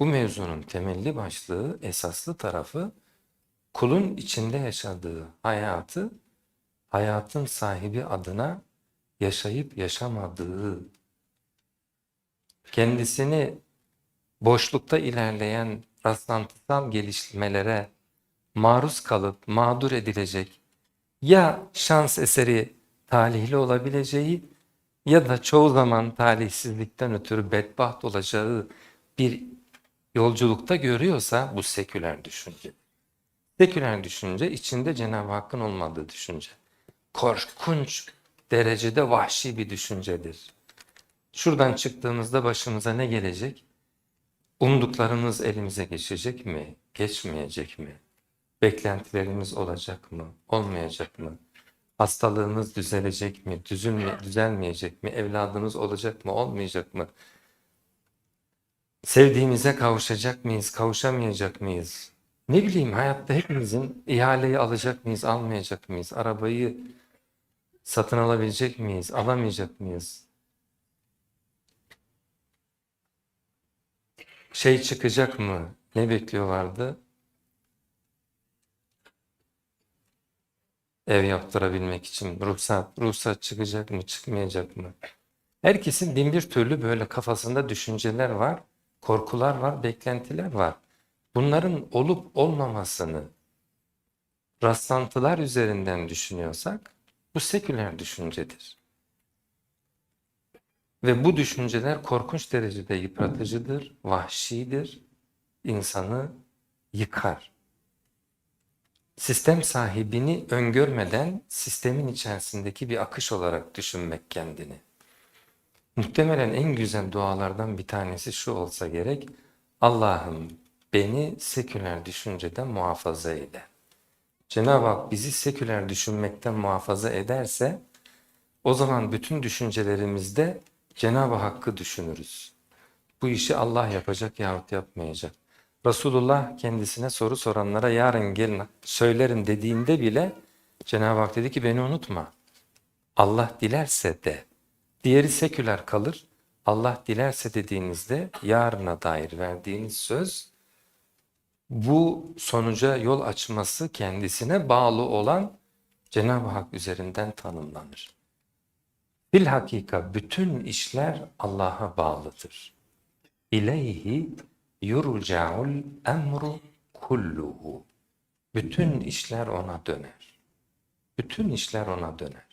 Bu mevzunun temelli başlığı, esaslı tarafı kulun içinde yaşadığı hayatı hayatın sahibi adına yaşayıp yaşamadığı, kendisini boşlukta ilerleyen rastlantısal gelişmelere maruz kalıp mağdur edilecek ya şans eseri talihli olabileceği ya da çoğu zaman talihsizlikten ötürü bedbaht olacağı bir yolculukta görüyorsa bu seküler düşünce. Seküler düşünce içinde Cenab-ı Hakk'ın olmadığı düşünce. Korkunç derecede vahşi bir düşüncedir. Şuradan çıktığımızda başımıza ne gelecek? Umduklarımız elimize geçecek mi? Geçmeyecek mi? Beklentilerimiz olacak mı? Olmayacak mı? Hastalığımız düzelecek mi? Düzülme, düzelmeyecek mi? Evladımız olacak mı? Olmayacak mı? Sevdiğimize kavuşacak mıyız? Kavuşamayacak mıyız? Ne bileyim hayatta hepimizin ihaleyi alacak mıyız? Almayacak mıyız? Arabayı satın alabilecek miyiz? Alamayacak mıyız? Şey çıkacak mı? Ne bekliyorlardı? Ev yaptırabilmek için ruhsat, ruhsat çıkacak mı, çıkmayacak mı? Herkesin bin bir türlü böyle kafasında düşünceler var, korkular var, beklentiler var. Bunların olup olmamasını rastlantılar üzerinden düşünüyorsak bu seküler düşüncedir. Ve bu düşünceler korkunç derecede yıpratıcıdır, vahşidir, insanı yıkar. Sistem sahibini öngörmeden sistemin içerisindeki bir akış olarak düşünmek kendini. Muhtemelen en güzel dualardan bir tanesi şu olsa gerek. Allah'ım beni seküler düşünceden muhafaza eyle. Cenab-ı Hak bizi seküler düşünmekten muhafaza ederse o zaman bütün düşüncelerimizde Cenab-ı Hakk'ı düşünürüz. Bu işi Allah yapacak yahut yapmayacak. Resulullah kendisine soru soranlara yarın gelin söylerim dediğinde bile Cenab-ı Hak dedi ki beni unutma. Allah dilerse de. Diğeri seküler kalır. Allah dilerse dediğinizde yarına dair verdiğiniz söz bu sonuca yol açması kendisine bağlı olan Cenab-ı Hak üzerinden tanımlanır. Bilhakika bütün işler Allah'a bağlıdır. İleyhi yurca'ul emru kulluhu. Bütün işler ona döner. Bütün işler ona döner.